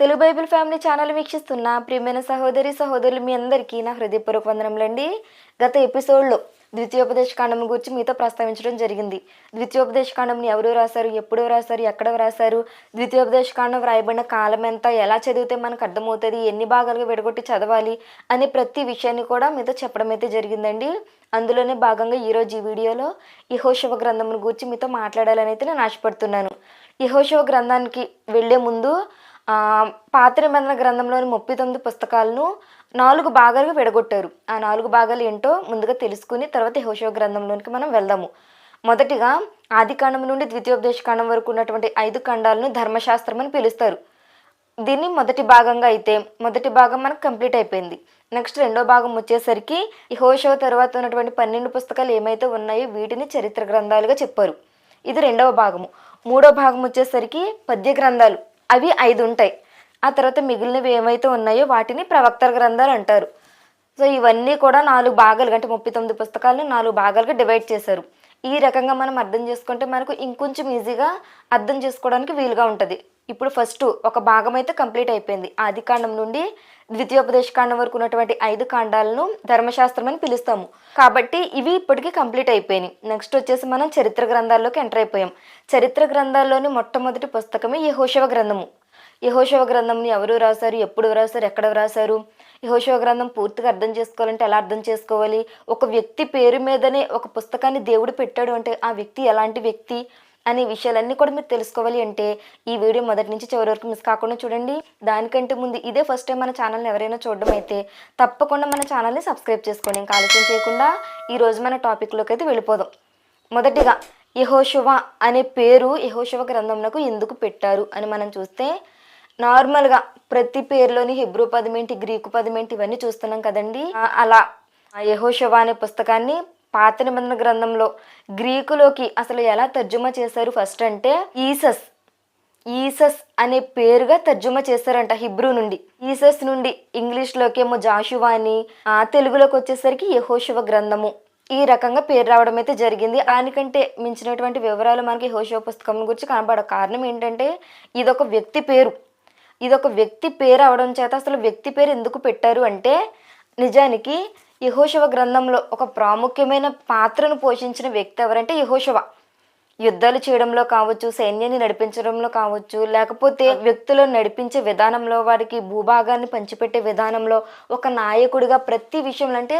Telugu Bible family channel వీక్షిస్తున్న ప్రియమైన సహోదరి సహోదరులు మీ అందరికీ నా హృదయపూర్వక వందనములండి గత ఎపిసోడ్లో ద్వితీయోపదేశ కాండం గురించి మీతో ప్రస్తావించడం జరిగింది. ద్వితీయోపదేశ కాండంని ఎవరు రాశారు ఎప్పుడు రాశారు ఎక్కడ రాశారు ద్వితీయోపదేశ కాండం వ్రాయబడిన కాలం ఎంత ఎలా చదివితే మనకు అర్థమవుతుంది ఎన్ని భాగాలుగా విడగొట్టి చదవాలి అనే ప్రతి విషయాన్ని కూడా మీతో చెప్పడం అయితే జరిగిందండి. అందులోనే భాగంగా ఈరోజు ఈ వీడియోలో యహోశివ గ్రంథం గురించి మీతో మాట్లాడాలని అయితే నేను ఆశపడుతున్నాను. యహోశివ గ్రంథానికి వెళ్ళే ముందు పాత నిబంధన గ్రంథంలోని ముప్పై తొమ్మిది పుస్తకాలను నాలుగు భాగాలుగా విడగొట్టారు. ఆ నాలుగు భాగాలు ఏంటో ముందుగా తెలుసుకుని తర్వాత హోషో గ్రంథంలోనికి మనం వెళ్దాము. మొదటిగా ఆది కాండం నుండి ద్వితీయోపదేశ కాండం వరకు ఉన్నటువంటి ఐదు ఖండాలను ధర్మశాస్త్రం అని పిలుస్తారు. దీన్ని మొదటి భాగంగా అయితే మొదటి భాగం మనకు కంప్లీట్ అయిపోయింది. నెక్స్ట్ రెండో భాగం వచ్చేసరికి హోషో తర్వాత ఉన్నటువంటి పన్నెండు పుస్తకాలు ఏమైతే ఉన్నాయో వీటిని చరిత్ర గ్రంథాలుగా చెప్పారు. ఇది రెండవ భాగము. మూడో భాగం వచ్చేసరికి పద్య గ్రంథాలు. అవి ఐదు ఉంటాయి. ఆ తర్వాత మిగిలినవి ఏమైతే ఉన్నాయో వాటిని ప్రవక్తల గ్రంథాలు అంటారు. సో ఇవన్నీ కూడా నాలుగు భాగాలుగా అంటే ముప్పై తొమ్మిది పుస్తకాలను నాలుగు భాగాలుగా డివైడ్ చేశారు. ఈ రకంగా మనం అర్థం చేసుకుంటే మనకు ఇంకొంచెం ఈజీగా అర్థం చేసుకోవడానికి వీలుగా ఉంటుంది. ఇప్పుడు ఫస్ట్ ఒక భాగం అయితే కంప్లీట్ అయిపోయింది. ఆది కాండం నుండి ద్వితీయోపదేశ కాండం వరకు ఉన్నటువంటి ఐదు కాండాలను ధర్మశాస్త్రం అని పిలుస్తాము. కాబట్టి ఇవి ఇప్పటికీ కంప్లీట్ అయిపోయినాయి. నెక్స్ట్ వచ్చేసి మనం చరిత్ర గ్రంథాల్లోకి ఎంటర్ అయిపోయాం. చరిత్ర గ్రంథాల్లోని మొట్టమొదటి పుస్తకమే యహోశవ గ్రంథము. యహోశవ గ్రంథంని ఎవరు రాశారు? ఎప్పుడు రాశారు? ఎక్కడ రాశారు? యహోశవ గ్రంథం పూర్తిగా అర్థం చేసుకోవాలంటే ఎలా అర్థం చేసుకోవాలి? ఒక వ్యక్తి పేరు మీదనే ఒక పుస్తకాన్ని దేవుడు పెట్టాడు అంటే ఆ వ్యక్తి ఎలాంటి వ్యక్తి? అనే విషయాలన్నీ కూడా మీరు తెలుసుకోవాలి అంటే ఈ వీడియో మొదటి నుంచి చివరి వరకు మిస్ కాకుండా చూడండి. దానికంటే ముందు ఇదే ఫస్ట్ టైం మన ఛానల్ని ఎవరైనా చూడడం అయితే తప్పకుండా మన ఛానల్ని సబ్స్క్రైబ్ చేసుకోండి. ఇంకా ఆలస్యం చేయకుండా ఈరోజు మన టాపిక్లోకి అయితే వెళ్ళిపోదాం. మొదటిగా యహోశివ అనే పేరు యహోశివ గ్రంథంలో ఎందుకు పెట్టారు అని మనం చూస్తే నార్మల్గా ప్రతి పేరులోని హిబ్రూ పదమేంటి గ్రీకు పదమేంటి ఇవన్నీ చూస్తున్నాం కదండి. అలా యహోశివ అనే పుస్తకాన్ని పాత నిబంధన గ్రంథంలో గ్రీకులోకి అసలు ఎలా తర్జుమా చేశారు ఫస్ట్ అంటే ఈసస్. ఈసస్ అనే పేరుగా తర్జుమా చేశారంట హిబ్రూ నుండి. ఈసస్ నుండి ఇంగ్లీష్లోకేమో జాషువా అని ఆ తెలుగులోకి వచ్చేసరికి యహోశివ గ్రంథము. ఈ రకంగా పేరు రావడం అయితే జరిగింది. దానికంటే మించినటువంటి వివరాలు మనకి యహోశివ పుస్తకం గురించి కనబడ కారణం ఏంటంటే ఇదొక వ్యక్తి పేరు. ఇదొక వ్యక్తి పేరు అవడం చేత అసలు వ్యక్తి పేరు ఎందుకు పెట్టారు అంటే నిజానికి యహోశవ గ్రంథంలో ఒక ప్రాముఖ్యమైన పాత్రను పోషించిన వ్యక్తి ఎవరంటే యహోశవ యుద్ధాలు చేయడంలో కావచ్చు సైన్యాన్ని నడిపించడంలో కావచ్చు లేకపోతే వ్యక్తులను నడిపించే విధానంలో వారికి భూభాగాన్ని పంచిపెట్టే విధానంలో ఒక నాయకుడిగా ప్రతి విషయంలో అంటే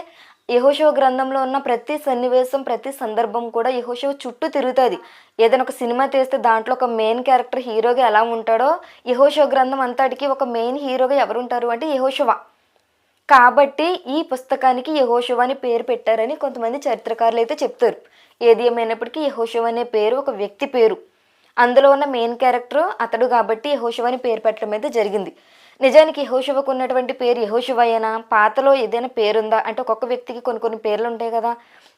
యహోశవ గ్రంథంలో ఉన్న ప్రతి సన్నివేశం ప్రతి సందర్భం కూడా యహోశవ చుట్టూ తిరుగుతుంది. ఏదైనా ఒక సినిమా తీస్తే దాంట్లో ఒక మెయిన్ క్యారెక్టర్ హీరోగా ఎలా ఉంటాడో యహోశవ గ్రంథం అంతటికి ఒక మెయిన్ హీరోగా ఎవరుంటారు అంటే యహోశవ కాబట్టి ఈ పుస్తకానికి యహోశివ అని పేరు పెట్టారని కొంతమంది చరిత్రకారులు అయితే చెప్తారు. ఏది ఏమైనప్పటికీ యహోశివ అనే పేరు ఒక వ్యక్తి పేరు. అందులో ఉన్న మెయిన్ క్యారెక్టర్ అతడు కాబట్టి యహోశివ అని పేరు పెట్టడం అయితే జరిగింది. నిజానికి యహోశివకు ఉన్నటువంటి పేరు యహోశివయేనా పాతలో ఏదైనా పేరుందా? అంటే ఒక్కొక్క వ్యక్తికి కొన్ని కొన్ని పేర్లు ఉంటాయి కదా.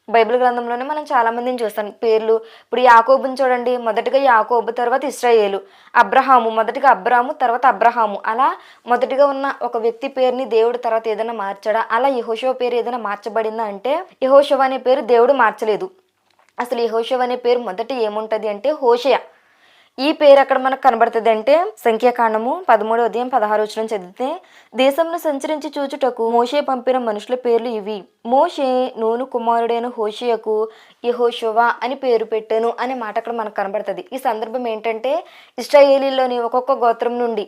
బైబిల్ గ్రంథంలోనే మనం చాలామందిని చూస్తాం. పేర్లు ఇప్పుడు యాకోబుని చూడండి. మొదటగా యాకోబు తర్వాత ఇస్రాయేలు. అబ్రహాము మొదటిగా అబ్రాము తర్వాత అబ్రహాము. అలా మొదటిగా ఉన్న ఒక వ్యక్తి పేరుని దేవుడు తర్వాత ఏదైనా మార్చాడా? అలా యహోశివ పేరు ఏదైనా మార్చబడిందా అంటే యహోశివ అనే పేరు దేవుడు మార్చలేదు. అసలు యహోశివ అనే పేరు మొదట ఏముంటుంది అంటే హోషయ. ఈ పేరు అక్కడ మనకు కనబడుతుంది అంటే సంఖ్యాకాండము పదమూడు ఉదయం పదహారు వచ్చిన చదివితే దేశంను సంచరించి చూచుటకు మోషే పంపిన మనుషుల పేర్లు ఇవి. మోషే నూను కుమారుడైన హోషియకు యహోషువా అని పేరు పెట్టాను అనే మాట అక్కడ మనకు కనబడుతుంది. ఈ సందర్భం ఏంటంటే ఇస్రాయేలీలోని ఒక్కొక్క గోత్రం నుండి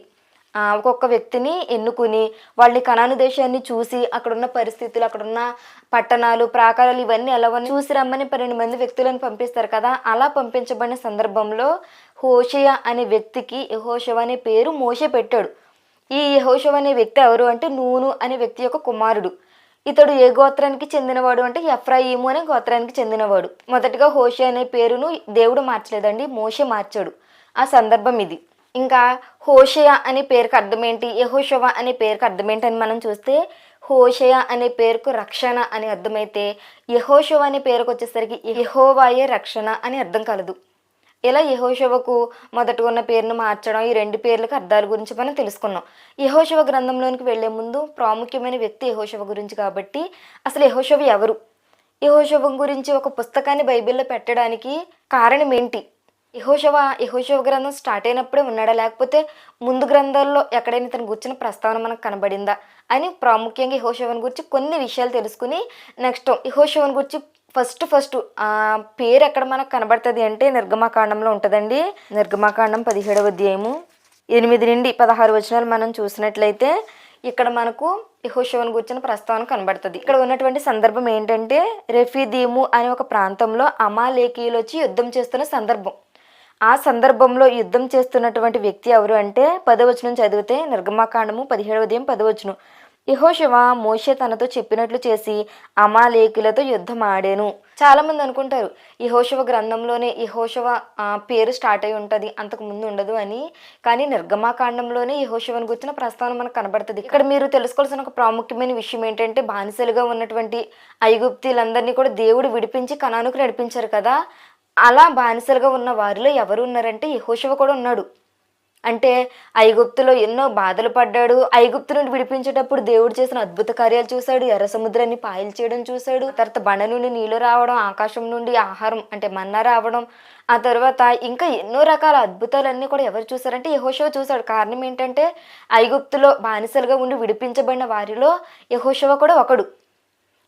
ఒక్కొక్క వ్యక్తిని ఎన్నుకుని వాళ్ళని కణాను దేశాన్ని చూసి అక్కడున్న పరిస్థితులు అక్కడున్న పట్టణాలు ప్రాకారాలు ఇవన్నీ ఎలావని చూసి రమ్మని పన్నెండు మంది వ్యక్తులను పంపిస్తారు కదా. అలా పంపించబడిన సందర్భంలో హోషయ అనే వ్యక్తికి యహోషవ అనే పేరు మోషే పెట్టాడు. ఈ యహోషవ అనే వ్యక్తి ఎవరు అంటే నూను అనే వ్యక్తి యొక్క కుమారుడు. ఇతడు ఏ గోత్రానికి చెందినవాడు అంటే ఎఫ్రాయిము అనే గోత్రానికి చెందినవాడు. మొదటగా హోషే అనే పేరును దేవుడు మార్చలేదండి మోషే మార్చాడు. ఆ సందర్భం ఇది. ఇంకా హోషయ అనే పేరుకు అర్థమేంటి? యహోషవ అనే పేరుకు అర్థమేంటి అని మనం చూస్తే హోషయ అనే పేరుకు రక్షణ అని అర్థమైతే యహోషవ అనే పేరుకు వచ్చేసరికి యహోవాయే రక్షణ అని అర్థం కలదు. ఇలా యహోశవకు మొదట ఉన్న పేరును మార్చడం ఈ రెండు పేర్లకు అర్థాల గురించి మనం తెలుసుకున్నాం. యహోశవ గ్రంథంలోనికి వెళ్ళే ముందు ప్రాముఖ్యమైన వ్యక్తి యహోశవ గురించి కాబట్టి అసలు యహోశవ ఎవరు? యహోశవం గురించి ఒక పుస్తకాన్ని బైబిల్లో పెట్టడానికి కారణం ఏంటి? యహోశవ యహోశవ గ్రంథం స్టార్ట్ అయినప్పుడే ఉన్నాడా? లేకపోతే ముందు గ్రంథాల్లో ఎక్కడైనా ఇతను గుర్చిన ప్రస్తావన మనకు కనబడిందా? అని ప్రాముఖ్యంగా యహోశవన్ గురించి కొన్ని విషయాలు తెలుసుకుని నెక్స్ట్ యహోశవన్ గురించి ఫస్ట్ ఫస్ట్ ఆ పేరు ఎక్కడ మనకు కనబడుతుంది అంటే నిర్గమాకాండంలో ఉంటుందండి. నిర్గమాకాండం పదిహేడవ అధ్యాయము ఎనిమిది నుండి పదహారు వచనాలు మనం చూసినట్లయితే ఇక్కడ మనకు యహోశవన్ గురించిన ప్రస్తావన కనబడుతుంది. ఇక్కడ ఉన్నటువంటి సందర్భం ఏంటంటే రెఫీదీము అనే ఒక ప్రాంతంలో అమాలేకీయులు వచ్చి యుద్ధం చేస్తున్న సందర్భం. ఆ సందర్భంలో యుద్ధం చేస్తున్నటువంటి వ్యక్తి ఎవరు అంటే పదవచనం చదివితే నిర్గమాకాండము పదిహేడవ ఉదయం పదవచనం. యహోశివ మోషే తనతో చెప్పినట్లు చేసి అమాలేకులతో యుద్ధం ఆడాను చాలామంది అనుకుంటారు యహోశివ గ్రంథంలోనే యహోశివ పేరు స్టార్ట్ అయి ఉంటుంది అంతకు ముందు ఉండదు అని. కానీ నిర్గమాకాండంలోనే యహోశివని గుర్చిన ప్రస్తావన మనకు కనబడుతుంది. ఇక్కడ మీరు తెలుసుకోవాల్సిన ఒక ప్రాముఖ్యమైన విషయం ఏంటంటే బానిసలుగా ఉన్నటువంటి ఐగుప్తీలందరినీ కూడా దేవుడు విడిపించి కణానుకు నడిపించారు కదా. అలా బానిసలుగా ఉన్న వారిలో ఎవరు ఉన్నారంటే యహోశివ కూడా ఉన్నాడు. అంటే ఐగుప్తులో ఎన్నో బాధలు పడ్డాడు. ఐగుప్తు నుండి విడిపించేటప్పుడు దేవుడు చేసిన అద్భుత కార్యాలు చూశాడు. ఎర్ర సముద్రాన్ని పాయలు చేయడం చూశాడు. తర్వాత బండ నుండి నీళ్ళు రావడం ఆకాశం నుండి ఆహారం అంటే మన్నా రావడం. ఆ తర్వాత ఇంకా ఎన్నో రకాల అద్భుతాలన్నీ కూడా ఎవరు చూశారంటే యహోషవ చూశాడు. కారణం ఏంటంటే ఐగుప్తులో బానిసలుగా ఉండి విడిపించబడిన వారిలో యహోషవ కూడా ఒకడు.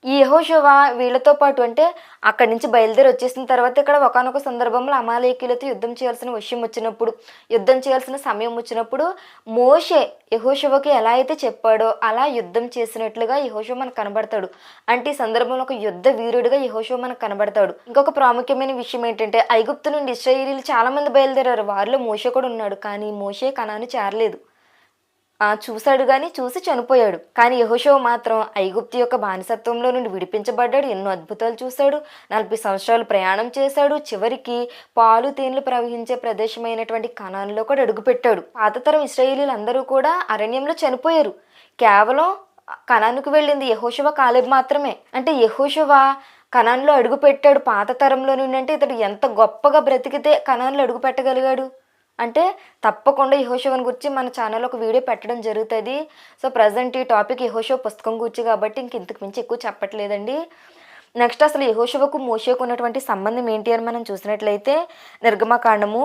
ఈ యహోశవ వీళ్ళతో పాటు అంటే అక్కడి నుంచి బయలుదేరి వచ్చేసిన తర్వాత ఇక్కడ ఒకనొక సందర్భంలో అమాలేకీలతో యుద్ధం చేయాల్సిన విషయం వచ్చినప్పుడు యుద్ధం చేయాల్సిన సమయం వచ్చినప్పుడు మోషే యహోశవకి ఎలా అయితే చెప్పాడో అలా యుద్ధం చేసినట్లుగా యహోశవ మనకు కనబడతాడు. అంటే ఈ సందర్భంలో ఒక యుద్ధ వీరుడిగా యహోశవ మనకు కనబడతాడు. ఇంకొక ప్రాముఖ్యమైన విషయం ఏంటంటే ఐగుప్తు నుండి ఇస్రాయిలీలు చాలామంది బయలుదేరారు. వారిలో మోషే కూడా ఉన్నాడు. కానీ మోషే కణాన్ని చేరలేదు. చూశాడు కానీ చూసి చనిపోయాడు. కానీ యహోషో మాత్రం ఐగుప్తు యొక్క బానిసత్వంలో నుండి విడిపించబడ్డాడు. ఎన్నో అద్భుతాలు చూశాడు. నలభై సంవత్సరాలు ప్రయాణం చేశాడు. చివరికి పాలు తేనెలు ప్రవహించే ప్రదేశమైనటువంటి కణాల్లో కూడా అడుగుపెట్టాడు. పాతతరం ఇస్రాయేలీలు అందరూ కూడా అరణ్యంలో చనిపోయారు. కేవలం కణానికి వెళ్ళింది యహోశవ కాలేబ్ మాత్రమే. అంటే యహోశవ కణాన్లో అడుగుపెట్టాడు. పాత తరంలో నుండి అంటే ఇతడు ఎంత గొప్పగా బ్రతికితే కణాన్లో అడుగు పెట్టగలిగాడు అంటే తప్పకుండా యహోశవన్ గురించి మన ఛానల్లో ఒక వీడియో పెట్టడం జరుగుతుంది. సో ప్రజెంట్ ఈ టాపిక్ యహోశవ పుస్తకం గురించి కాబట్టి ఇంక ఇంతకు మించి ఎక్కువ చెప్పట్లేదండి. నెక్స్ట్ అసలు యహోశవకు మోషకు ఉన్నటువంటి సంబంధం ఏంటి అని మనం చూసినట్లయితే నిర్గమకాండము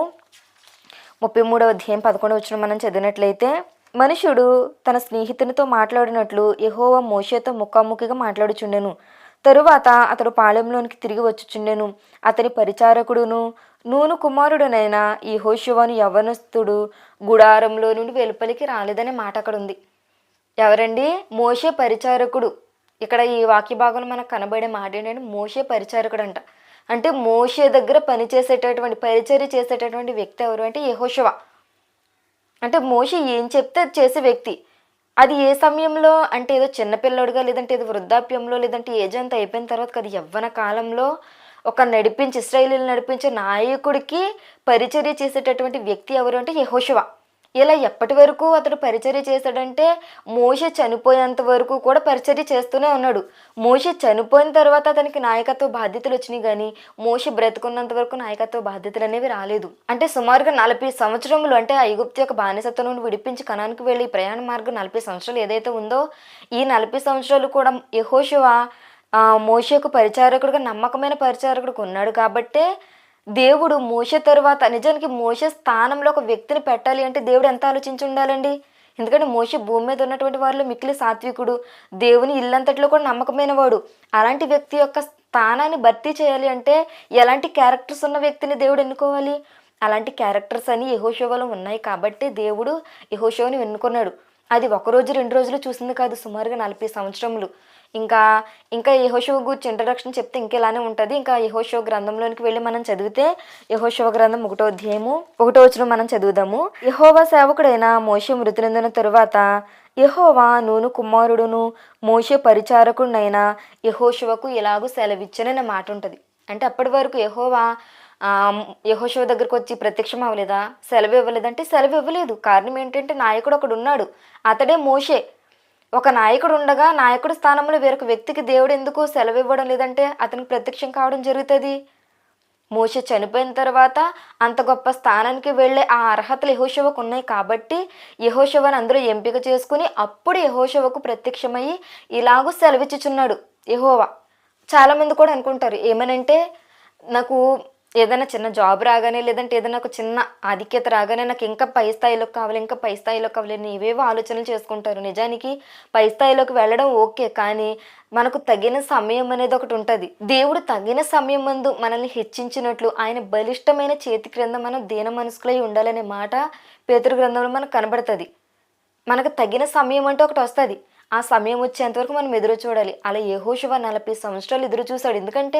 ముప్పై మూడవ అధ్యాయం పదకొండవ వచ్చిన మనం చదివినట్లయితే మనుషుడు తన స్నేహితునితో మాట్లాడినట్లు యహోవ మోషేతో ముఖాముఖిగా మాట్లాడుచుండెను. తరువాత అతడు పాళెంలోనికి తిరిగి వచ్చుచుండెను. అతని పరిచారకుడును నూను కుమారుడునైన ఈ హోషువను యవనస్తుడు గుడారంలో నుండి వెలుపలికి రాలేదనే మాట అక్కడ ఉంది ఎవరండి? మోషే పరిచారకుడు. ఇక్కడ ఈ వాక్య భాగంలో మనకు కనబడే మాట ఏంటంటే మోషే పరిచారకుడు అంట అంటే మోషే దగ్గర పనిచేసేటటువంటి పరిచర్య చేసేటటువంటి వ్యక్తి ఎవరు అంటే యెహోషువ. అంటే మోషే ఏం చెప్తే అది చేసే వ్యక్తి. అది ఏ సమయంలో? అంటే ఏదో చిన్నపిల్లడుగా లేదంటే ఏదో వృద్ధాప్యంలో లేదంటే ఏజ్ అంతా అయిపోయిన తర్వాత అది యవ్వన కాలంలో ఒక నడిపించి ఇస్రాయేలీలు నడిపించే నాయకుడికి పరిచర్య చేసేటటువంటి వ్యక్తి ఎవరు అంటే యహోశివ ఇలా ఎప్పటి వరకు అతడు పరిచర్య చేశాడంటే మోష చనిపోయేంత వరకు కూడా పరిచర్య చేస్తూనే ఉన్నాడు. మోష చనిపోయిన తర్వాత అతనికి నాయకత్వ బాధ్యతలు వచ్చినాయి కానీ మోష బ్రతుకున్నంత వరకు నాయకత్వ బాధ్యతలు అనేవి రాలేదు. అంటే సుమారుగా నలభై సంవత్సరములు అంటే ఐగుప్తి యొక్క బానిసత్వం నుండి విడిపించి కణానికి వెళ్ళి ప్రయాణ మార్గం నలభై సంవత్సరాలు ఏదైతే ఉందో ఈ నలభై సంవత్సరాలు కూడా యహోశివ మోషకు పరిచారకుడుగా నమ్మకమైన పరిచారకుడికి ఉన్నాడు కాబట్టే దేవుడు మోష తరువాత నిజానికి మోష స్థానంలో ఒక వ్యక్తిని పెట్టాలి అంటే దేవుడు ఎంత ఆలోచించి ఉండాలండి? ఎందుకంటే మోష భూమి మీద ఉన్నటువంటి వారిలో మిక్కిలి సాత్వికుడు దేవుని ఇల్లంతట్లో కూడా నమ్మకమైన వాడు. అలాంటి వ్యక్తి యొక్క స్థానాన్ని భర్తీ చేయాలి అంటే ఎలాంటి క్యారెక్టర్స్ ఉన్న వ్యక్తిని దేవుడు ఎన్నుకోవాలి? అలాంటి క్యారెక్టర్స్ అని యహోషోవలో ఉన్నాయి కాబట్టి దేవుడు యహోషోని ఎన్నుకున్నాడు. అది ఒక రోజు రెండు రోజులు చూసింది కాదు సుమారుగా నలభై సంవత్సరములు. ఇంకా ఇంకా యహోశివ గురించి ఇంట్రడక్షన్ చెప్తే ఇంకెలానే ఉంటుంది. ఇంకా యహోశివ గ్రంథంలోనికి వెళ్ళి మనం చదివితే యహోశివ గ్రంథం ఒకటో అధ్యాయము ఒకటో వచ్చిన మనం చదువుదాము. యహోవా సేవకుడైన మోషే మృతులందిన తరువాత యహోవా నూను కుమారుడును మోషే పరిచారకుడినైన యహోశివకు ఇలాగూ సెలవిచ్చననే మాట ఉంటుంది అంటే అప్పటి వరకు యహోవా యహోశివ దగ్గరకు వచ్చి ప్రత్యక్షం అవ్వలేదా సెలవు ఇవ్వలేదంటే సెలవు ఇవ్వలేదు కారణం ఏంటంటే నాయకుడు ఒకడు ఉన్నాడు అతడే మోషే. ఒక నాయకుడు ఉండగా నాయకుడి స్థానంలో వేరొక వ్యక్తికి దేవుడు ఎందుకు సెలవు ఇవ్వడం లేదంటే అతనికి ప్రత్యక్షం కావడం జరుగుతుంది. మోష చనిపోయిన తర్వాత అంత గొప్ప స్థానానికి వెళ్ళే ఆ అర్హతలు యహోశవకు ఉన్నాయి కాబట్టి యహోశవని అందరూ ఎంపిక చేసుకుని అప్పుడు యహోశవకు ప్రత్యక్షమయ్యి ఇలాగూ సెలవిచ్చుచున్నాడు యహోవా. చాలామంది కూడా అనుకుంటారు ఏమనంటే నాకు ఏదైనా చిన్న జాబ్ రాగానే లేదంటే ఏదైనా ఒక చిన్న ఆధిక్యత రాగానే నాకు ఇంకా పై స్థాయిలోకి కావాలి ఇంకా పై స్థాయిలోకి కావాలి అని ఇవేవో ఆలోచనలు చేసుకుంటారు. నిజానికి పై స్థాయిలోకి వెళ్ళడం ఓకే కానీ మనకు తగిన సమయం అనేది ఒకటి ఉంటుంది. దేవుడు తగిన సమయం ముందు మనల్ని హెచ్చించినట్లు ఆయన బలిష్టమైన చేతి క్రింద మనం దీన మనసుకులై ఉండాలనే మాట పేతురు గ్రంథంలో మనకు కనబడుతుంది. మనకు తగిన సమయం అంటే ఒకటి వస్తుంది. ఆ సమయం వచ్చేంతవరకు మనం ఎదురు చూడాలి. అలా యహోశివ నలభై సంవత్సరాలు ఎదురు చూశాడు. ఎందుకంటే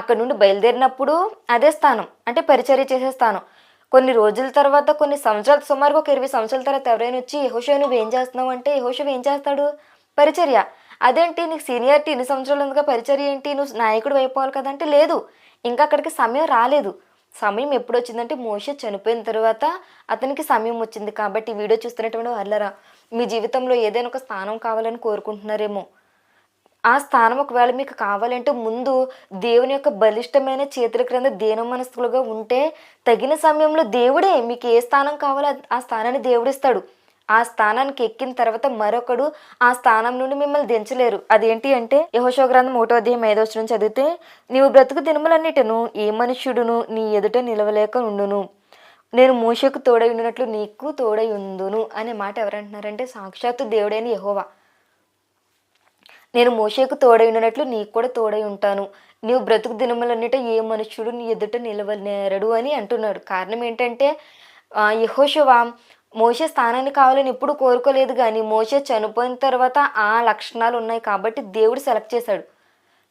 అక్కడ నుండి బయలుదేరినప్పుడు అదే స్థానం అంటే పరిచర్య చేసే స్థానం. కొన్ని రోజుల తర్వాత కొన్ని సంవత్సరాలు సుమారుగా ఒక ఇరవై సంవత్సరాల తర్వాత ఎవరైనా వచ్చి యహోశివ నువ్వు ఏం చేస్తున్నావు? అంటే యహోశివ ఏం చేస్తాడు? పరిచర్య. అదేంటి? నీకు సీనియారిటీ ఎన్ని సంవత్సరాలు ఉందిగా? పరిచర్య ఏంటి? నువ్వు నాయకుడు అయిపోవాలి కదా? అంటే లేదు. ఇంకా అక్కడికి సమయం రాలేదు. సమయం ఎప్పుడు వచ్చిందంటే మోషే చనిపోయిన తర్వాత అతనికి సమయం వచ్చింది. కాబట్టి వీడియో చూస్తున్నటువంటి వాళ్ళరా మీ జీవితంలో ఏదైనా ఒక స్థానం కావాలని కోరుకుంటున్నారేమో. ఆ స్థానం ఒకవేళ మీకు కావాలంటే ముందు దేవుని యొక్క బలిష్టమైన చేతుల క్రింద దీన మనస్కులుగా ఉంటే తగిన సమయంలో దేవుడే మీకు ఏ స్థానం కావాలో ఆ స్థానాన్ని దేవుడిస్తాడు. ఆ స్థానానికి ఎక్కిన తర్వాత మరొకడు ఆ స్థానం నుండి మిమ్మల్ని దించలేరు. అదేంటి అంటే యహోశో గ్రంథం ఒకటో అధ్యాయం ఐదో చదివితే నీవు బ్రతుకు దినములన్నిటిను ఏ మనుష్యుడును నీ ఎదుట నిలవలేక ఉండును. నేను మోషకు తోడై ఉండినట్లు నీకు తోడై ఉందును అనే మాట ఎవరంటున్నారంటే సాక్షాత్తు దేవుడైన యహోవా. నేను మోషేకు తోడై ఉన్నట్లు నీకు కూడా తోడై ఉంటాను. నీవు బ్రతుకు దినములన్నిట ఏ మనుష్యుడు నీ ఎదుట నిలవనేరడు అని అంటున్నాడు. కారణం ఏంటంటే ఆ, యెహోషువ మోసే స్థానాన్ని కావాలని ఎప్పుడు కోరుకోలేదు కానీ మోసే చనిపోయిన తర్వాత ఆ లక్షణాలు ఉన్నాయి కాబట్టి దేవుడు సెలెక్ట్ చేశాడు.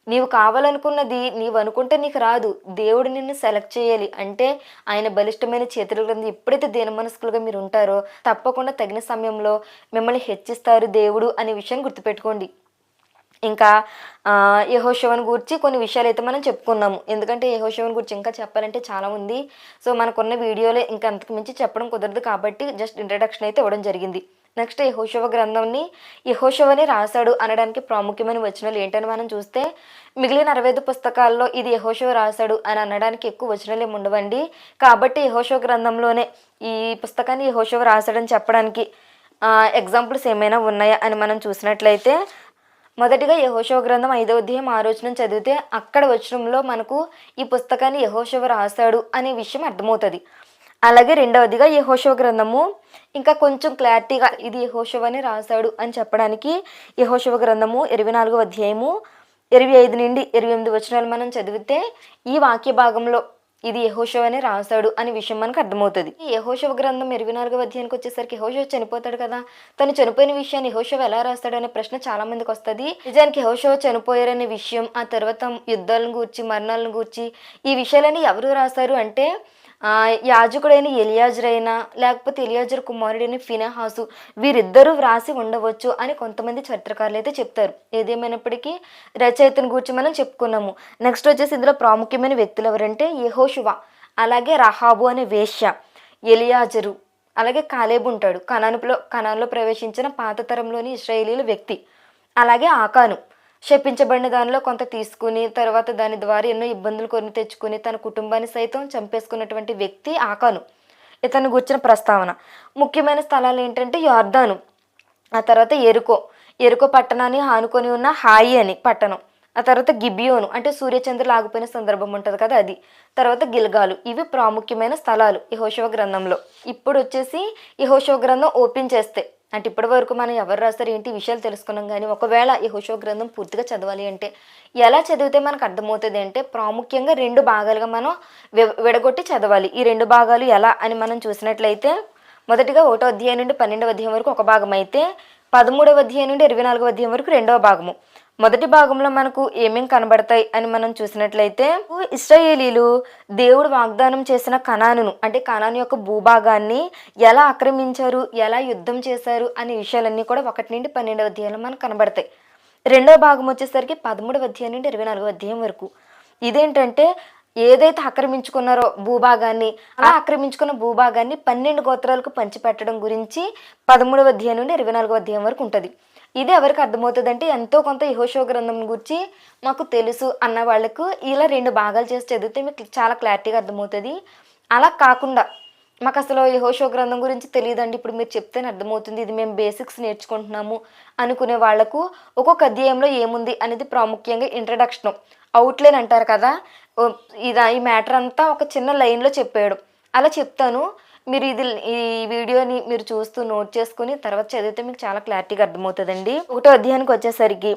నీవు కావాలనుకున్నది నీవు అనుకుంటే నీకు రాదు. దేవుడు నిన్ను సెలెక్ట్ చేయాలి. అంటే ఆయన బలిష్టమైన చేతుల క్రింద ఎప్పుడైతే దీనమనస్కులుగా మీరు ఉంటారో తప్పకుండా తగిన సమయంలో మిమ్మల్ని హెచ్చిస్తారు దేవుడు అనే విషయాన్ని గుర్తుపెట్టుకోండి. ఇంకా ఆ, గురించి కొన్ని విషయాలు అయితే మనం చెప్పుకున్నాము. ఎందుకంటే యెహోషువను గురించి ఇంకా చెప్పాలంటే చాలా ఉంది. సో మనకున్న వీడియోలో ఇంకా అంతకు మించి చెప్పడం కుదరదు కాబట్టి జస్ట్ ఇంట్రడక్షన్ అయితే ఇవ్వడం జరిగింది. నెక్స్ట్ యహోశవ గ్రంథంని యహోశవని రాశాడు అనడానికి ప్రాముఖ్యమైన వచనాలు ఏంటని మనం చూస్తే మిగిలిన అరవై పుస్తకాల్లో ఇది యహోశవ రాశాడు అని అనడానికి ఎక్కువ వచనాలు ఏమి ఉండవండి. కాబట్టి యహోశవ గ్రంథంలోనే ఈ పుస్తకాన్ని యహోశవ రాశాడని చెప్పడానికి ఎగ్జాంపుల్స్ ఏమైనా ఉన్నాయా అని మనం చూసినట్లయితే మొదటిగా యహోశవ గ్రంథం ఐదో అధ్యాయం ఆలోచన చదివితే అక్కడ వచనంలో మనకు ఈ పుస్తకాన్ని యహోశవ రాశాడు అనే విషయం అర్థమవుతుంది. అలాగే రెండవదిగా యహోశవ గ్రంథము. ఇంకా కొంచెం క్లారిటీగా ఇది యహోషవ అని రాశాడు అని చెప్పడానికి యహోషవ గ్రంథము ఇరవై నాలుగో అధ్యాయము ఇరవై ఐదు నుండి ఇరవై ఎనిమిది వచనాలు మనం చదివితే ఈ వాక్య భాగంలో ఇది యహోషవ అని రాశాడు అనే విషయం మనకు అర్థమవుతుంది. ఈ యహోషవ గ్రంథం ఇరవై నాలుగవ అధ్యాయానికి వచ్చేసరికి యహోశవ చనిపోతాడు కదా? తను చనిపోయిన విషయాన్ని యహోషవ ఎలా రాస్తాడు అనే ప్రశ్న చాలా మందికి వస్తుంది. నిజానికి యహోషవ చనిపోయారనే విషయం ఆ తర్వాత యుద్ధాలను గూర్చి మరణాలను గూర్చి ఈ విషయాలని ఎవరు రాశారు అంటే యాజకుడైన ఎలియాజరైనా లేకపోతే ఎలియాజర్ కుమారుడైన ఫినహాసు వీరిద్దరూ వ్రాసి ఉండవచ్చు అని కొంతమంది చరిత్రకారులు అయితే చెప్తారు. ఏదేమైనప్పటికీ రచయితను గురించి మనం చెప్పుకున్నాము. నెక్స్ట్ వచ్చేసి ఇందులో ప్రాముఖ్యమైన వ్యక్తులు ఎవరంటే యెహోషువ అలాగే రహాబు అనే వేశ్య ఎలియాజరు అలాగే కాలేబు ఉంటాడు. కనానులో కనాన్లో ప్రవేశించిన పాత తరంలోని ఇస్రాయేలీల వ్యక్తి అలాగే ఆకాను. శపించబడిన దానిలో కొంత తీసుకుని తర్వాత దాని ద్వారా ఎన్నో ఇబ్బందులు కొని తెచ్చుకుని తన కుటుంబాన్ని సైతం చంపేసుకున్నటువంటి వ్యక్తి ఆకాను. ఇతను గుర్చిన ప్రస్తావన. ముఖ్యమైన స్థలాలు ఏంటంటే యార్దాను. ఆ తర్వాత ఎరుకో. ఎరుకో పట్టణాన్ని ఆనుకొని ఉన్న హాయి అని పట్టణం. ఆ తర్వాత గిబియోను. అంటే సూర్యచంద్రులు ఆగిపోయిన సందర్భం ఉంటుంది కదా అది. తర్వాత గిల్గాలు. ఇవి ప్రాముఖ్యమైన స్థలాలు యహోశివ గ్రంథంలో. ఇప్పుడు వచ్చేసి యహోశివ గ్రంథం ఓపెన్ చేస్తే అంటే ఇప్పటి వరకు మనం ఎవరు రాస్తారు ఏంటి విషయాలు తెలుసుకున్నాం కానీ ఒకవేళ యహోశవ గ్రంథం పూర్తిగా చదవాలి అంటే ఎలా చదివితే మనకు అర్థమవుతుంది అంటే ప్రాముఖ్యంగా రెండు భాగాలుగా మనం వి- విడగొట్టి చదవాలి. ఈ రెండు భాగాలు ఎలా అని మనం చూసినట్లయితే మొదటిగా ఒకటో అధ్యాయం నుండి పన్నెండవ అధ్యాయం వరకు ఒక భాగం అయితే పదమూడవ అధ్యాయం నుండి ఇరవై నాలుగవ అధ్యాయం వరకు రెండవ భాగము. మొదటి భాగంలో మనకు ఏమేం కనబడతాయి అని మనం చూసినట్లయితే ఇస్రాయేలీలు దేవుడు వాగ్దానం చేసిన కణానును అంటే కణాను యొక్క భూభాగాన్ని ఎలా ఆక్రమించారు ఎలా యుద్ధం చేశారు అనే విషయాలన్నీ కూడా ఒకటి నుండి పన్నెండవ అధ్యాయంలో మనకు కనబడతాయి. రెండవ భాగం వచ్చేసరికి పదమూడవ అధ్యాయం నుండి ఇరవై నాలుగవ అధ్యాయం వరకు. ఇదేంటంటే ఏదైతే ఆక్రమించుకున్నారో భూభాగాన్ని అలా ఆక్రమించుకున్న భూభాగాన్ని పన్నెండు గోత్రాలకు పంచిపెట్టడం గురించి పదమూడవ అధ్యాయం నుండి ఇరవై నాలుగవ అధ్యాయం వరకు ఉంటుంది. ఇది ఎవరికి అర్థమవుతుంది అంటే ఎంతో కొంత యహోషో గ్రంథం గురించి మాకు తెలుసు అన్న వాళ్ళకు ఇలా రెండు భాగాలు చేసి చదివితే మీకు చాలా క్లారిటీగా అర్థమవుతుంది. అలా కాకుండా మాకు అసలు యహోషో గ్రంథం గురించి తెలియదండి. ఇప్పుడు మీరు చెప్తేనే అర్థమవుతుంది. ఇది మేము బేసిక్స్ నేర్చుకుంటున్నాము అనుకునే వాళ్ళకు ఒక్కొక్క అధ్యాయంలో ఏముంది అనేది ప్రాముఖ్యంగా ఇంట్రడక్షన్ అవుట్లైన్ అంటారు కదా. ఇదా ఈ మ్యాటర్ అంతా ఒక చిన్న లైన్లో చెప్పాడు. అలా చెప్తాను. మీరు ఇది ఈ వీడియోని మీరు చూస్తూ నోట్ చేసుకుని తర్వాత చదివితే మీకు చాలా క్లారిటీగా అర్థమవుతుందండి. ఒకటో అధ్యాయానికి వచ్చేసరికి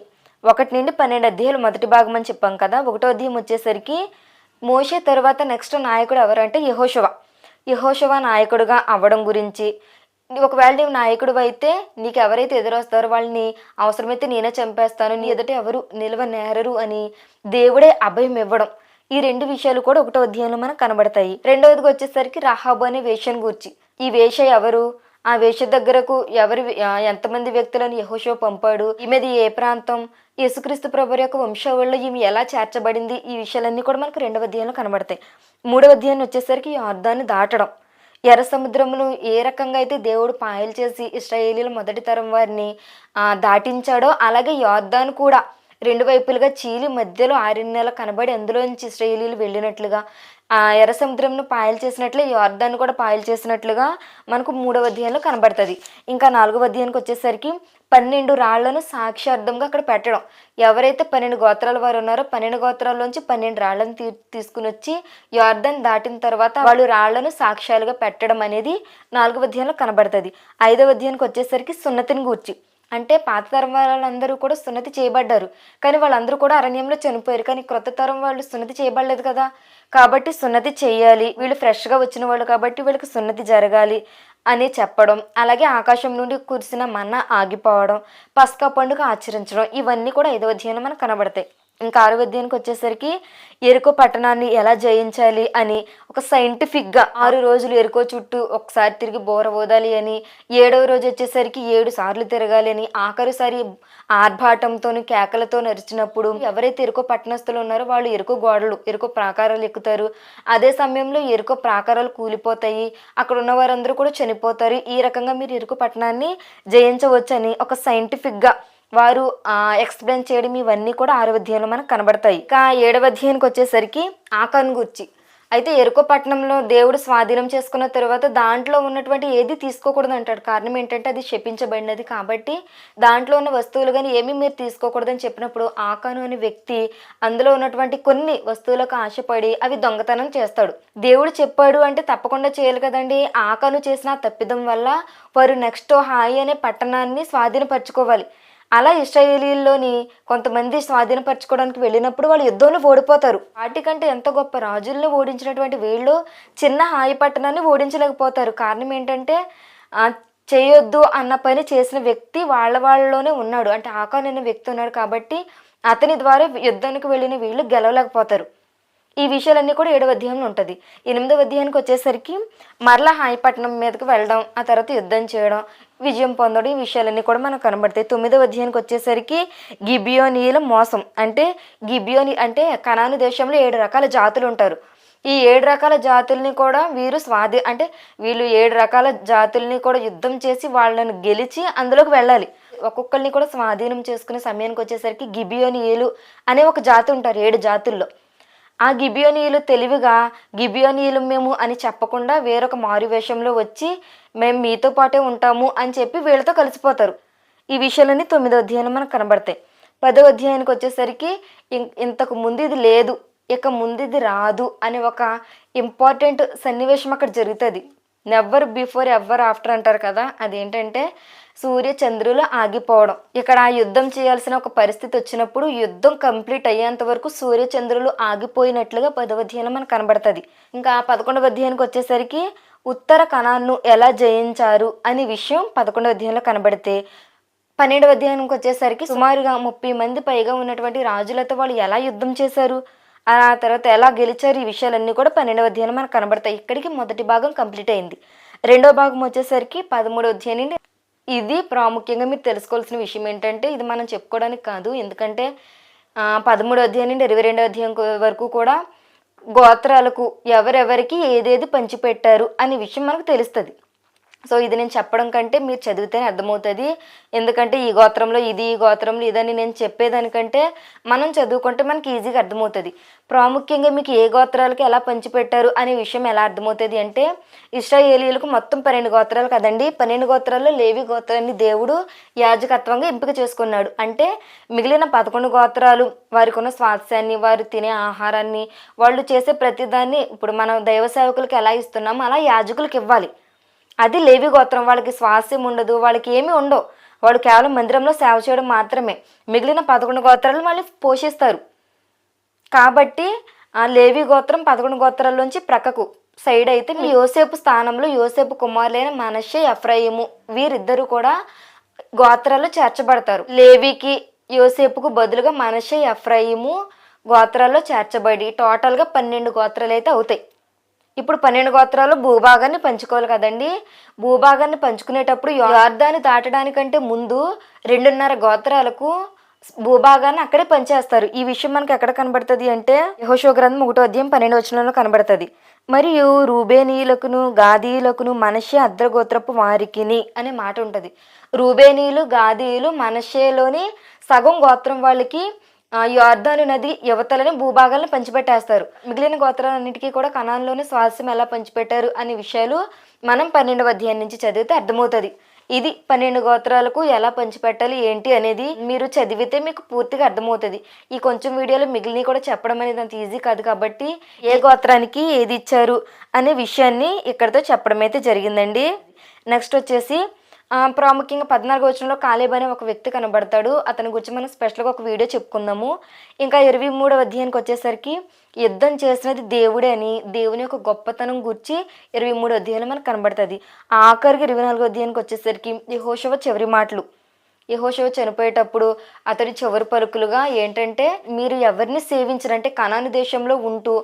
ఒకటి నుండి పన్నెండు అధ్యాయులు మొదటి భాగం అని చెప్పాం కదా ఒకటో అధ్యాయం వచ్చేసరికి మోషే తర్వాత నెక్స్ట్ నాయకుడు ఎవరంటే యహోశవ యహోశవ నాయకుడుగా అవ్వడం గురించి. ఒకవేళ నీవు నాయకుడు అయితే నీకు ఎవరైతే ఎదురొస్తారో వాళ్ళని అవసరమైతే నేనే చంపేస్తాను నీ ఎదుట ఎవరు నిలవ నేరరు అని దేవుడే అభయం ఇవ్వడం. ఈ రెండు విషయాలు కూడా ఒకటో అధ్యాయంలో మనకు కనబడతాయి. రెండవదిగా వచ్చేసరికి రహాబు అనే వేషం గూర్చి. ఈ వేష ఎవరు? ఆ వేష దగ్గరకు ఎవరి ఎంతమంది వ్యక్తులను యహోషో పంపాడు? ఈమెది ఏ ప్రాంతం? యేసుక్రీస్తు ప్రభు యొక్క వంశావళిలో ఈమె ఎలా చేర్చబడింది? ఈ విషయాలన్నీ కూడా మనకు రెండవ అధ్యాయంలో కనబడతాయి. మూడవ అధ్యాయం వచ్చేసరికి అర్థాన్ని దాటడం. ఎర్ర సముద్రమును ఏ రకంగా అయితే దేవుడు పాయలు చేసి ఇస్రాయేలీల మొదటి తరం వారిని దాటించాడో అలాగే యోద్ధాను కూడా రెండు వైపులుగా చీలి మధ్యలో ఆరిన్నెల కనబడి అందులోంచి ఇస్రాయేలీలు వెళ్ళినట్లుగా ఆ ఎర్ర సముద్రంను పాయలు చేసినట్లే యోర్దాన్ని కూడా పాయలు చేసినట్లుగా మనకు మూడవ అధ్యాయంలో కనబడుతుంది. ఇంకా నాలుగవ అధ్యాయానికి వచ్చేసరికి పన్నెండు రాళ్ళను సాక్ష్యార్థంగా అక్కడ పెట్టడం. ఎవరైతే పన్నెండు గోత్రాల వారు ఉన్నారో పన్నెండు గోత్రాల్లోంచి పన్నెండు రాళ్ళను తీ తీసుకుని వచ్చి యోర్ధన్ దాటిన తర్వాత వాళ్ళు రాళ్ళను సాక్ష్యాలుగా పెట్టడం అనేది నాలుగవ అధ్యాయంలో కనబడుతుంది. ఐదవ అధ్యాయానికి వచ్చేసరికి సున్నతిని గూర్చి. అంటే పాత తరం వాళ్ళందరూ కూడా సున్నతి చేయబడ్డారు. కానీ వాళ్ళందరూ కూడా అరణ్యంలో చనిపోయారు. కానీ క్రొత్త తరం వాళ్ళు సున్నతి చేయబడలేదు కదా. కాబట్టి సున్నతి చేయాలి. వీళ్ళు ఫ్రెష్గా వచ్చిన వాళ్ళు కాబట్టి వీళ్ళకి సున్నతి జరగాలి అని చెప్పడం. అలాగే ఆకాశం నుండి కురిసిన మన్న ఆగిపోవడం. పస్కా పండుగ ఆచరించడం. ఇవన్నీ కూడా ఐదవ అధ్యాయంలో మనకు కనబడతాయి. ఇంకా ఆరో వచ్చేసరికి ఎరుకో పట్టణాన్ని ఎలా జయించాలి అని ఒక సైంటిఫిక్గా ఆరు రోజులు ఎరుకో చుట్టూ ఒకసారి తిరిగి బోర ఓదాలి అని ఏడవ రోజు వచ్చేసరికి ఏడు సార్లు తిరగాలి అని ఆఖరిసారి ఆర్భాటంతో కేకలతో నరిచినప్పుడు ఎవరైతే ఎరుకో పట్టణస్థులు ఉన్నారో వాళ్ళు ఎరుకో గోడలు ఎరుకో ప్రాకారాలు ఎక్కుతారు. అదే సమయంలో ఎరుకో ప్రాకారాలు కూలిపోతాయి. అక్కడ ఉన్న వారందరూ కూడా చనిపోతారు. ఈ రకంగా మీరు ఎరుకో పట్టణాన్ని జయించవచ్చని ఒక సైంటిఫిక్గా వారు ఎక్స్ప్లెయిన్ చేయడం ఇవన్నీ కూడా ఆరవ అధ్యాయంలో మనకు కనబడతాయి. ఇంకా ఏడవ అధ్యాయానికి వచ్చేసరికి ఆకాను గుర్చి. అయితే ఎరుకోపట్నంలో దేవుడు స్వాధీనం చేసుకున్న తర్వాత దాంట్లో ఉన్నటువంటి ఏది తీసుకోకూడదు అంటాడు. కారణం ఏంటంటే అది శపించబడినది కాబట్టి దాంట్లో ఉన్న వస్తువులు కానీ ఏమీ మీరు తీసుకోకూడదని చెప్పినప్పుడు ఆకాను అనే వ్యక్తి అందులో ఉన్నటువంటి కొన్ని వస్తువులకు ఆశపడి అవి దొంగతనం చేస్తాడు. దేవుడు చెప్పాడు అంటే తప్పకుండా చేయాలి కదండి. ఆకాను చేసిన తప్పిదం వల్ల వారు నెక్స్ట్ హాయి అనే పట్టణాన్ని స్వాధీనపరచుకోవాలి. అలా ఇస్రాయేలీల్లోని కొంతమంది స్వాధీనపరచుకోవడానికి వెళ్ళినప్పుడు వాళ్ళు యుద్ధంలో ఓడిపోతారు. వాటికంటే ఎంత గొప్ప రాజుల్ని ఓడించినటువంటి వీళ్ళు చిన్న హాయి పట్టణాన్ని ఓడించలేకపోతారు. కారణం ఏంటంటే చేయొద్దు అన్న పని చేసిన వ్యక్తి వాళ్ళ వాళ్ళలోనే ఉన్నాడు. అంటే ఆకాన్ అనే వ్యక్తి ఉన్నాడు కాబట్టి అతని ద్వారా యుద్ధానికి వెళ్ళిన వీళ్ళు గెలవలేకపోతారు. ఈ విషయాలన్నీ కూడా ఏడవ అధ్యాయంలో ఉంటుంది. ఎనిమిదవ అధ్యాయానికి వచ్చేసరికి మరలా హాయిపట్నం మీదకి వెళ్ళడం ఆ తర్వాత యుద్ధం చేయడం విజయం పొందడం ఈ విషయాలన్నీ కూడా మనకు కనబడతాయి. తొమ్మిదవ అధ్యాయానికి వచ్చేసరికి గిబియోనీల మోసం అంటే గిబియోని అంటే కనాను దేశంలో ఏడు రకాల జాతులు ఉంటారు. ఈ ఏడు రకాల జాతుల్ని కూడా వీరు స్వాధీ అంటే వీళ్ళు ఏడు రకాల జాతుల్ని కూడా యుద్ధం చేసి వాళ్ళని గెలిచి అందులోకి వెళ్ళాలి. ఒక్కొక్కరిని కూడా స్వాధీనం చేసుకునే సమయానికి వచ్చేసరికి గిబియోనియలు అనే ఒక జాతి ఉంటారు ఏడు జాతుల్లో. ఆ గిబియోనీయులు తెలివిగా గిబియోనీయులు మేము అని చెప్పకుండా వేరొక మారు వేషంలో వచ్చి మేము మీతో పాటే ఉంటాము అని చెప్పి వీళ్ళతో కలిసిపోతారు. ఈ విషయాలన్నీ తొమ్మిదో అధ్యాయంలో మనకు కనబడతాయి. పదో అధ్యాయానికి వచ్చేసరికి ఇంతకు ముందు ఇది లేదు ఇక ముందు ఇది రాదు అనే ఒక ఇంపార్టెంట్ సన్నివేశం అక్కడ జరుగుతుంది. నెవర్ బిఫోర్ ఎవర్ ఆఫ్టర్ అంటారు కదా అదేంటంటే సూర్య చంద్రులు ఆగిపోవడం. ఇక్కడ ఆ యుద్ధం చేయాల్సిన ఒక పరిస్థితి వచ్చినప్పుడు యుద్ధం కంప్లీట్ అయ్యేంత వరకు సూర్య చంద్రులు ఆగిపోయినట్లుగా పదవ అధ్యాయంలో మనకు కనబడుతుంది. ఇంకా పదకొండవ అధ్యాయానికి వచ్చేసరికి ఉత్తర కణాన్ని ఎలా జయించారు అనే విషయం పదకొండవ అధ్యాయంలో కనబడితే పన్నెండవ అధ్యాయానికి వచ్చేసరికి సుమారుగా ముప్పై మంది పైగా ఉన్నటువంటి రాజులతో వాళ్ళు ఎలా యుద్ధం చేశారు? ఆ తర్వాత ఎలా గెలిచారు? ఈ విషయాలన్నీ కూడా పన్నెండవ అధ్యాయం మనకు కనబడతాయి. ఇక్కడికి మొదటి భాగం కంప్లీట్ అయింది. రెండో భాగం వచ్చేసరికి పదమూడవ అధ్యాయం నుండి ఇది ప్రాముఖ్యంగా మీరు తెలుసుకోవాల్సిన విషయం ఏంటంటే ఇది మనం చెప్పుకోవడానికి కాదు. ఎందుకంటే పదమూడు పదమూడో అధ్యాయం నుండి ఇరవై రెండో అధ్యాయం వరకు కూడా గోత్రాలకు ఎవరెవరికి ఏదేది పంచిపెట్టారు అనే విషయం మనకు తెలుస్తుంది. సో ఇది నేను చెప్పడం కంటే మీరు చదివితేనే అర్థమవుతుంది. ఎందుకంటే ఈ గోత్రంలో ఇది ఈ గోత్రంలో ఇదని నేను చెప్పేదానికంటే మనం చదువుకుంటే మనకి ఈజీగా అర్థమవుతుంది. ప్రాముఖ్యంగా మీకు ఏ గోత్రాలకి ఎలా పంచిపెట్టారు అనే విషయం ఎలా అర్థమవుతుంది అంటే ఇస్రాయేలీలకు మొత్తం పన్నెండు గోత్రాలు కదండి. పన్నెండు గోత్రాల్లో లేవి గోత్రాన్ని దేవుడు యాజకత్వంగా ఎంపిక చేసుకున్నాడు. అంటే మిగిలిన పదకొండు గోత్రాలు వారికి ఉన్న స్వాస్థ్యాన్ని వారు తినే ఆహారాన్ని వాళ్ళు చేసే ప్రతిదాన్ని ఇప్పుడు మనం దైవ సేవకులకు ఎలా ఇస్తున్నామో అలా యాజకులకు ఇవ్వాలి. అది లేవి గోత్రం. వాళ్ళకి స్వాస్యం ఉండదు వాళ్ళకి ఏమీ ఉండవు. వాళ్ళు కేవలం మందిరంలో సేవ చేయడం మాత్రమే. మిగిలిన పదకొండు గోత్రాలు మళ్ళీ పోషిస్తారు. కాబట్టి ఆ లేవి గోత్రం పదకొండు గోత్రాల్లోంచి ప్రక్కకు. సైడ్ అయితే మీ యోసేపు స్థానంలో యోసేపు కుమారులైన మనషే ఎఫ్రాయిము వీరిద్దరూ కూడా గోత్రాల్లో చేర్చబడతారు. లేవికి యోసేపుకు బదులుగా మనషే ఎఫ్రాయిము గోత్రాల్లో చేర్చబడి టోటల్గా పన్నెండు గోత్రాలు అయితే అవుతాయి. ఇప్పుడు పన్నెండు గోత్రాలు భూభాగాన్ని పంచుకోవాలి కదండి. భూభాగాన్ని పంచుకునేటప్పుడు యార్దాన్ని దాటడానికంటే ముందు రెండున్నర గోత్రాలకు భూభాగాన్ని అక్కడే పంచేస్తారు. ఈ విషయం మనకి ఎక్కడ కనబడుతుంది అంటే యహోషో గ్రంథం ఒకటో అధ్యాయం పన్నెండు వచనంలో కనబడుతుంది. మరియు రూబేనీయులకును గాదీయులకును మనషే అర్ధగోత్రపు వారికిని అనే మాట ఉంటుంది. రూబేనీయులు గాదీయులు మనషేలోని సగం గోత్రం వాళ్ళకి ఆ యోర్ధాను నది యువతలను భూభాగాలను పంచిపెట్టేస్తారు. మిగిలిన గోత్రాలన్నిటికీ కూడా కణాల్లోని స్వాస్థ్యం ఎలా పంచిపెట్టారు అనే విషయాలు మనం పన్నెండవ అధ్యాయం నుంచి చదివితే అర్థమవుతుంది. ఇది పన్నెండు గోత్రాలకు ఎలా పంచిపెట్టాలి ఏంటి అనేది మీరు చదివితే మీకు పూర్తిగా అర్థమవుతుంది. ఈ కొంచెం వీడియోలో మిగిలినవి కూడా చెప్పడం అనేది అంత ఈజీ కాదు కాబట్టి ఏ గోత్రానికి ఏది ఇచ్చారు అనే విషయాన్ని ఇక్కడితో చెప్పడం అయితే జరిగిందండి. నెక్స్ట్ వచ్చేసి ప్రాముఖ్యంగా పద్నాలుగు వచనంలో కాలేబ్ అనే ఒక వ్యక్తి కనబడతాడు. అతని గురించి మనం స్పెషల్గా ఒక వీడియో చెప్పుకుందాము. ఇంకా ఇరవై మూడవ అధ్యాయానికి వచ్చేసరికి యుద్ధం చేసినది దేవుడే అని దేవుని యొక్క గొప్పతనం గురించి ఇరవై మూడు అధ్యాయంలో మనకు కనబడుతుంది. ఆఖరికి ఇరవై నాలుగో అధ్యాయానికి వచ్చేసరికి యెహోషువ చివరి మాటలు. యహోషవ చనిపోయేటప్పుడు అతడి చివరి పలుకులుగా ఏంటంటే మీరు ఎవరిని సేవించరంటే కణాని దేశంలో ఉంటూ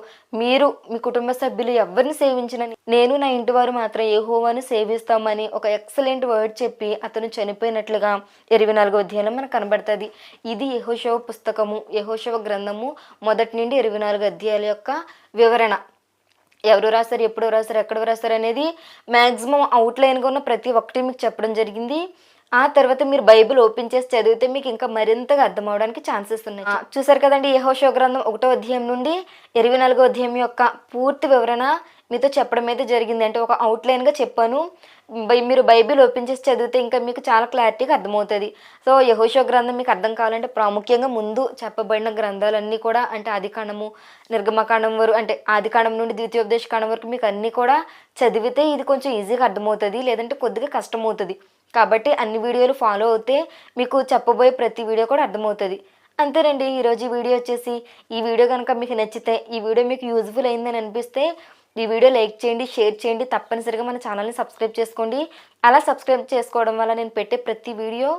మీరు మీ కుటుంబ సభ్యులు ఎవరిని సేవించిన నేను నా ఇంటి వారు మాత్రం యహోవాను సేవిస్తామని ఒక ఎక్సలెంట్ వర్డ్ చెప్పి అతను చనిపోయినట్లుగా ఇరవై నాలుగో అధ్యాయంలో మనకు కనబడుతుంది. ఇది యహోషవ పుస్తకము యహోషవ గ్రంథము మొదటి నుండి ఇరవై నాలుగు అధ్యాయాల యొక్క వివరణ. ఎవరు రాస్తారు ఎప్పుడు రాస్తారు ఎక్కడ రాస్తారు అనేది మ్యాక్సిమం అవుట్లైన్గా ఉన్న ప్రతి ఒక్కటి మీకు చెప్పడం జరిగింది. ఆ తర్వాత మీరు బైబిల్ ఓపెన్ చేసి చదివితే మీకు ఇంకా మరింతగా అర్థం అవడానికి ఛాన్సెస్ ఉన్నాయి. చూసారు కదండి యెహోషువ గ్రంథం ఒకటో అధ్యాయం నుండి ఇరవై నాలుగో అధ్యాయం యొక్క పూర్తి వివరణ మీతో చెప్పడం అయితే జరిగింది. అంటే ఒక అవుట్లైన్గా చెప్పాను. బై మీరు బైబిల్ ఓపెన్ చేసి చదివితే ఇంకా మీకు చాలా క్లారిటీగా అర్థమవుతుంది. సో యహోషో గ్రంథం మీకు అర్థం కావాలంటే ప్రాముఖ్యంగా ముందు చెప్పబడిన గ్రంథాలన్నీ కూడా అంటే ఆదికాండము నిర్గమకాండం వరకు అంటే ఆదికాండం నుండి ద్వితీయోపదేశ కాండం వరకు మీకు అన్నీ కూడా చదివితే ఇది కొంచెం ఈజీగా అర్థమవుతుంది. లేదంటే కొద్దిగా కష్టమవుతుంది. కాబట్టి అన్ని వీడియోలు ఫాలో అవుతే మీకు చెప్పబోయే ప్రతి వీడియో కూడా అర్థమవుతుంది. అంతేనండి ఈరోజు ఈ వీడియో వచ్చేసి ఈ వీడియో కనుక మీకు నచ్చితే ఈ వీడియో మీకు యూజ్ఫుల్ అయిందని అనిపిస్తే ఈ వీడియో లైక్ చేయండి షేర్ చేయండి తప్పనిసరిగా మన ఛానల్ని సబ్స్క్రైబ్ చేసుకోండి. అలా సబ్స్క్రైబ్ చేసుకోవడం వల్ల నేను పెట్టే ప్రతి వీడియో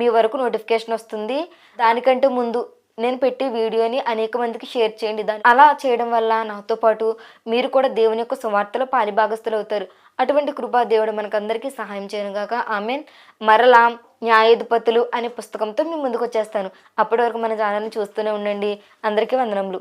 మీ వరకు నోటిఫికేషన్ వస్తుంది. దానికంటే ముందు నేను పెట్టే వీడియోని అనేక మందికి షేర్ చేయండి. దాన్ని అలా చేయడం వల్ల నాతో పాటు మీరు కూడా దేవుని యొక్క సువార్తలో పాలిభాగస్తులు అవుతారు అటువంటి కృపా దేవుడు మనకందరికీ సహాయం చేయనుగాక. ఆమెన్. మరలా న్యాయాధిపతులు అనే పుస్తకంతో మీ ముందుకు వచ్చేస్తాను అప్పటి వరకు మన ఛానల్ని చూస్తూనే ఉండండి. అందరికీ వందనములు.